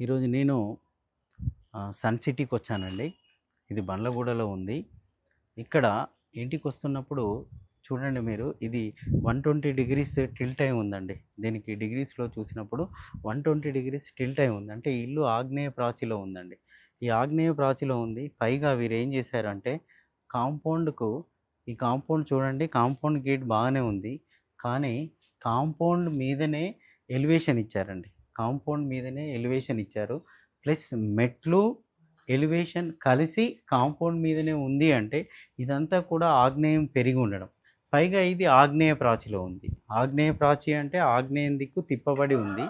ఈరోజు నేను సన్ సిటీకి వచ్చానండి. ఇది బండ్లగూడలో ఉంది. ఇక్కడ ఇంటికి వస్తున్నప్పుడు చూడండి మీరు ఇది 120 డిగ్రీస్ టిల్ట్ అయి ఉందండి. దీనికి డిగ్రీస్‌లో చూసినప్పుడు 120 డిగ్రీస్ టిల్ట్ అయి ఉంది. అంటే ఇల్లు ఆగ్నేయ ప్రాచిలో ఉందండి. ఈ ఆగ్నేయ ప్రాచిలో ఉంది. పైగా వీరు ఏం చేశారంటే కాంపౌండ్‌కు ఈ కాంపౌండ్ చూడండి కాంపౌండ్ గేట్ బాగానే ఉంది. కానీ కాంపౌండ్ మీదనే ఎలివేషన్ ఇచ్చారండి. కాంపౌండ్ మీదనే ఎలివేషన్ ఇచ్చారు. ప్లస్ మెట్లు, ఎలివేషన్ కలిసి కాంపౌండ్ మీదనే ఉంది అంటే ఇదంతా కూడా ఆగ్నేయం పెరిగి ఉండడం. పైగా ఇది ఆగ్నేయ ప్రాచిలో ఉంది. ఆగ్నేయ ప్రాచి అంటే ఆగ్నేయం దిక్కు తిప్పబడి ఉంది.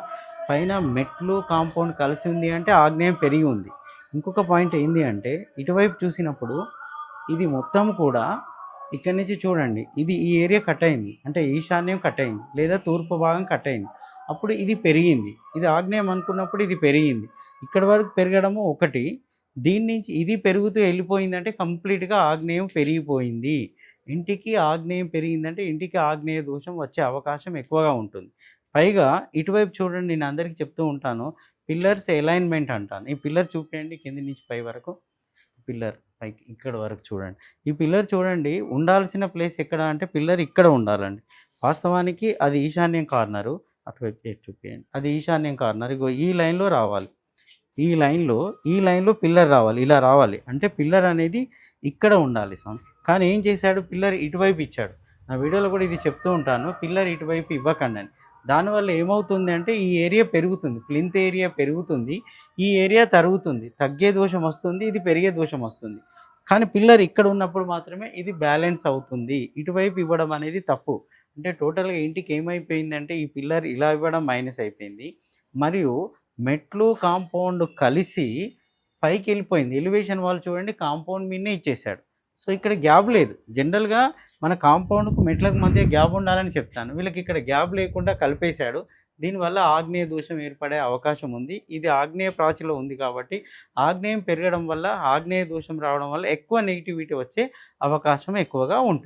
పైన మెట్లు, కాంపౌండ్ కలిసి ఉంది అంటే ఆగ్నేయం పెరిగి ఉంది. ఇంకొక పాయింట్ ఏంది అంటే ఇటువైపు చూసినప్పుడు ఇది మొత్తం కూడా ఇక్కడి నుంచి చూడండి. ఇది ఈ ఏరియా కట్ అయింది. అంటే ఈశాన్యం కట్ అయింది. లేదా తూర్పు భాగం కట్ అయింది. అప్పుడు ఇది పెరిగింది. ఇది ఆగ్నేయం అనుకున్నప్పుడు ఇది పెరిగింది. ఇక్కడ వరకు పెరగడము ఒకటి. దీని నుంచి ఇది పెరుగుతూ వెళ్ళిపోయిందంటే కంప్లీట్‌గా ఆగ్నేయం పెరిగిపోయింది. ఇంటికి ఆగ్నేయం పెరిగిందంటే ఇంటికి ఆగ్నేయ దోషం వచ్చే అవకాశం ఎక్కువగా ఉంటుంది. పైగా ఇటువైపు చూడండి నేను అందరికీ చెప్తూ ఉంటాను. పిల్లర్స్ అలైన్‌మెంట్ అంటాను. ఈ పిల్లర్ చూపించండి కింది నుంచి పై వరకు. పిల్లర్ పైకి ఇక్కడ వరకు చూడండి. ఈ పిల్లర్ చూడండి ఉండాల్సిన ప్లేస్ ఎక్కడ అంటే పిల్లర్ ఇక్కడ ఉండాలండి. వాస్తవానికి అది ఈశాన్యం కార్నరు. అటువైపు చేసి చూపించండి అది ఈశాన్యం కార్నర్. ఇగో ఈ లైన్‌లో రావాలి. ఈ లైన్‌లో ఈ లైన్‌లో పిల్లర్ రావాలి. ఇలా రావాలి. అంటే పిల్లర్ అనేది ఇక్కడ ఉండాలి స్వామి. కానీ ఏం చేశాడు పిల్లర్ ఇటువైపు ఇచ్చాడు. నా వీడియోలో కూడా ఇది చెప్తూ ఉంటాను. పిల్లర్ ఇటువైపు ఇవ్వకండి అని. దానివల్ల ఏమవుతుంది అంటే ఈ ఏరియా పెరుగుతుంది. ప్లింత్ ఏరియా పెరుగుతుంది. ఈ ఏరియా తరుగుతుంది. తగ్గే దోషం వస్తుంది. ఇది పెరిగే దోషం వస్తుంది. కానీ పిల్లర్ ఇక్కడ ఉన్నప్పుడు మాత్రమే ఇది బ్యాలెన్స్ అవుతుంది. ఇటువైపు ఇవ్వడం అనేది తప్పు. అంటే టోటల్‌గా ఇంటికి ఏమైపోయిందంటే ఈ పిల్లర్ ఇలా ఇవ్వడం మైనస్ అయిపోయింది. మరియు మెట్లు, కాంపౌండ్ కలిసి పైకి వెళ్ళిపోయింది ఎలివేషన్ వాళ్ళు చూడండి కాంపౌండ్ మీదనే ఇచ్చేసాడు. సో ఇక్కడ గ్యాప్ లేదు. జనరల్‌గా మన కాంపౌండ్‌కు మెట్లకు మధ్య గ్యాప్ ఉండాలని చెప్తాను. వీళ్ళకి ఇక్కడ గ్యాప్ లేకుండా కలిపేశాడు. దీనివల్ల ఆగ్నేయ దోషం ఏర్పడే అవకాశం ఉంది. ఇది ఆగ్నేయ ప్రాచిలో ఉంది కాబట్టి ఆగ్నేయం పెరగడం వల్ల ఆగ్నేయ దోషం రావడం వల్ల ఎక్కువ నెగిటివిటీ వచ్చే అవకాశం ఎక్కువగా ఉంటుంది.